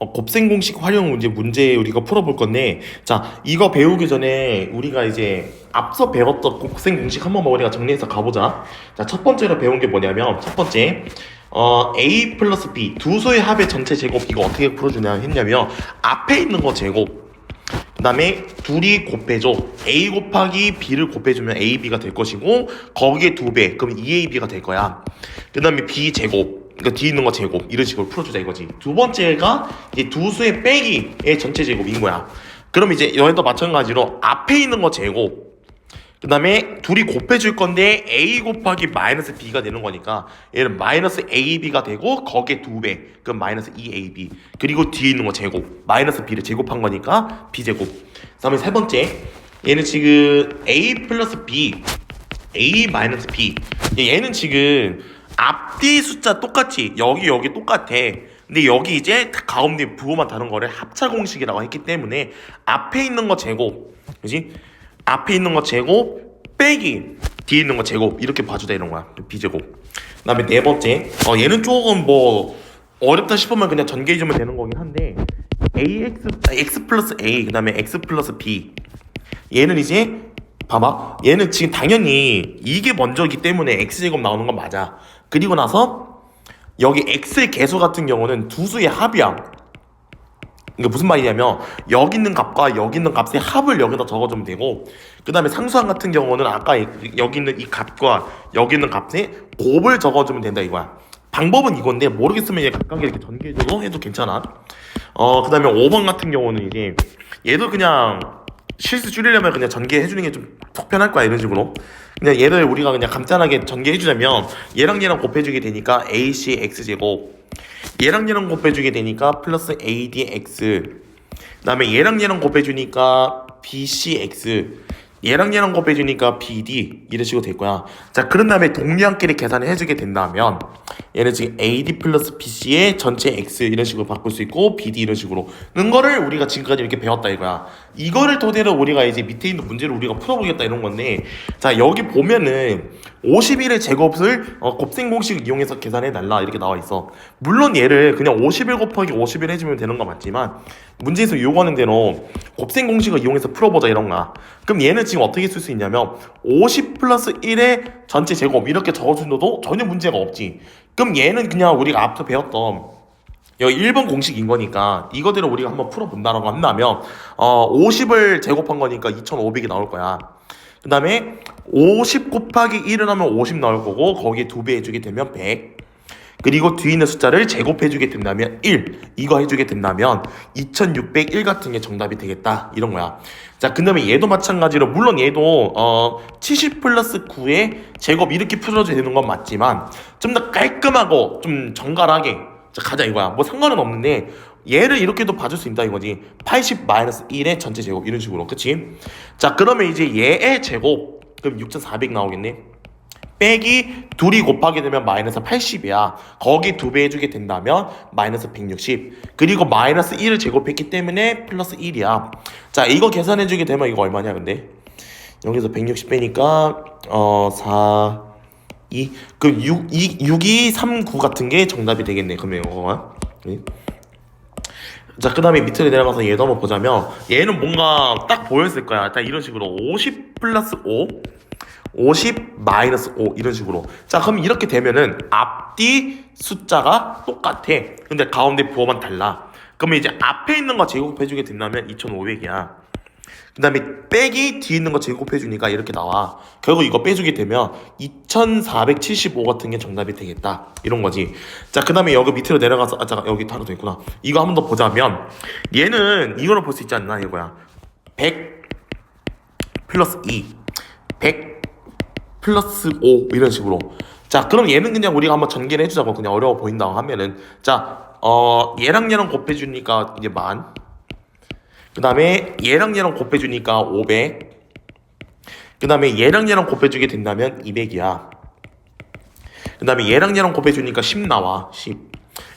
어, 곱셈 공식 활용 문제 문제 우리가 풀어볼 건데 자 이거 배우기 전에 우리가 이제 앞서 배웠던 곱셈 공식 한번 우리가 정리해서 가보자. 자 첫 번째로 배운 게 뭐냐면 첫 번째 어, a 플러스 b 두 수의 합의 전체 제곱 이거 어떻게 풀어주냐 했냐면 앞에 있는 거 제곱 그 다음에 둘이 곱해줘. A 곱하기 b를 곱해주면 ab가 될 것이고 거기에 두 배 그럼 2ab가 될 거야. 그 다음에 b 제곱 그러니까 뒤에 있는 거 제곱 이런 식으로 풀어주자 이거지. 두 번째가 이제 두 수의 빼기의 전체 제곱인 거야. 그럼 이제 여기도 마찬가지로 앞에 있는 거 제곱 그 다음에 둘이 곱해줄 건데 a 곱하기 마이너스 b가 되는 거니까 얘는 마이너스 ab가 되고 거기에 두배 그럼 마이너스 2ab 그리고 뒤에 있는 거 제곱 마이너스 b를 제곱한 거니까 b제곱. 그 다음에 세 번째 얘는 지금 a 플러스 b a 마이너스 b. 얘는 지금 앞뒤 숫자 똑같이 여기 여기 똑같아. 근데 여기 이제 가운데 부호만 다른 거를 합차 공식이라고 했기 때문에 앞에 있는 거 제곱 그지? 앞에 있는 거 제곱 빼기 뒤에 있는 거 제곱 이렇게 봐주다 이런 거야. 비제곱 그 다음에 네 번째. 어 얘는 조금 뭐 어렵다 싶으면 그냥 전개해주면 되는 거긴 한데 ax 아, x 플러스 a 그 다음에 x 플러스 b. 얘는 이제 봐봐. 얘는 지금 당연히 이게 먼저이기 때문에 x제곱 나오는 건 맞아. 그리고 나서 여기 x의 개수 같은 경우는 두 수의 합이야. 이게 무슨 말이냐면 여기 있는 값과 여기 있는 값의 합을 여기다 적어주면 되고 그 다음에 상수항 같은 경우는 아까 이- 여기 있는 이 값과 여기 있는 값의 곱을 적어주면 된다 이거야. 방법은 이건데 모르겠으면 얘 각각 이렇게 전개해줘도 해도 괜찮아. 어 그 다음에 5번 같은 경우는 이제 얘도 그냥 실수 줄이려면 그냥 전개해주는 게 좀 속 편할 거야 이런 식으로. 그냥 얘를 우리가 그냥 간단하게 전개해주자면 얘랑 얘랑 곱해주게 되니까 ac x제곱. 얘랑 얘랑 곱해주게 되니까 플러스 ADX 그 다음에 얘랑 얘랑 곱해주니까 BCX 얘랑 얘랑 곱해주니까 BD 이런 식으로 될 거야. 자 그런 다음에 동량끼리 계산을 해주게 된다면 얘는 지금 AD 플러스 BC의 전체 X 이런 식으로 바꿀 수 있고 BD 이런 식으로. 는 거를 우리가 지금까지 이렇게 배웠다 이거야. 이거를 토대로 우리가 이제 밑에 있는 문제를 우리가 풀어보겠다 이런 건데. 자 여기 보면은 51의 제곱을 어, 곱셈 공식을 이용해서 계산해 달라 이렇게 나와 있어. 물론 얘를 그냥 51 곱하기 51 해주면 되는 거 맞지만 문제에서 요구하는 대로 곱셈 공식을 이용해서 풀어보자 이런 거야. 그럼 얘는 지금 어떻게 쓸 수 있냐면 50 플러스 1의 전체 제곱 이렇게 적어준다도 전혀 문제가 없지. 그럼 얘는 그냥 우리가 앞서 배웠던 여기 1번 공식인 거니까 이거대로 우리가 한번 풀어본다라고 한다면 어 50을 제곱한 거니까 2500이 나올 거야. 그 다음에 50 곱하기 1을 하면 50 나올 거고 거기에 두배 해주게 되면 100 그리고 뒤에 있는 숫자를 제곱해주게 된다면 1 이거 해주게 된다면 2601 같은 게 정답이 되겠다. 이런 거야. 자 그 다음에 얘도 마찬가지로 물론 얘도 어, 70 플러스 9의 제곱 이렇게 풀어줘야 되는 건 맞지만 좀 더 깔끔하고 좀 정갈하게. 자 가자 이거야. 뭐 상관은 없는데 얘를 이렇게도 봐줄 수 있다 이거지. 80 마이너스 1의 전체 제곱 이런 식으로. 그치? 자 그러면 이제 얘의 제곱 그럼 6400 나오겠네 빼기 둘이 곱하게 되면 마이너스 80이야. 거기 두 배 해주게 된다면 마이너스 160. 그리고 마이너스 1을 제곱했기 때문에 플러스 1이야. 자, 이거 계산해주게 되면 이거 얼마냐, 근데? 여기서 160 빼니까, 어, 4, 2. 그럼 6, 2, 6, 2, 3, 9 같은 게 정답이 되겠네. 그러면 이거가. 네. 자, 그 다음에 밑으로 내려가서 얘도 한번 보자면, 얘는 뭔가 딱 보였을 거야. 딱 이런 식으로 50 플러스 5. 50 마이너스 5 이런 식으로. 자 그럼 이렇게 되면은 앞뒤 숫자가 똑같아. 근데 가운데 부호만 달라. 그러면 이제 앞에 있는 거 제곱해주게 된다면 2500이야. 그 다음에 빼기 뒤에 있는 거 제곱해주니까 이렇게 나와. 결국 이거 빼주게 되면 2475 같은 게 정답이 되겠다. 이런 거지. 자 그 다음에 여기 밑으로 내려가서 아 잠깐 여기 다로 돼 있구나. 이거 한 번 더 보자면 얘는 이거로 볼 수 있지 않나 이거야. 100 플러스 2 100 플러스 5 이런 식으로. 자 그럼 얘는 그냥 우리가 한번 전개를 해주자고. 그냥 어려워 보인다고 하면은. 자 어 얘랑 얘랑 곱해주니까 이제 만. 그 다음에 얘랑 얘랑 곱해주니까 500 그 다음에 얘랑 얘랑 곱해주게 된다면 200이야. 그 다음에 얘랑 얘랑 곱해주니까 10 나와 10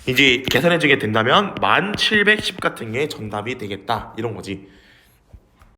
이제 계산해주게 된다면 1710 같은 게 정답이 되겠다. 이런 거지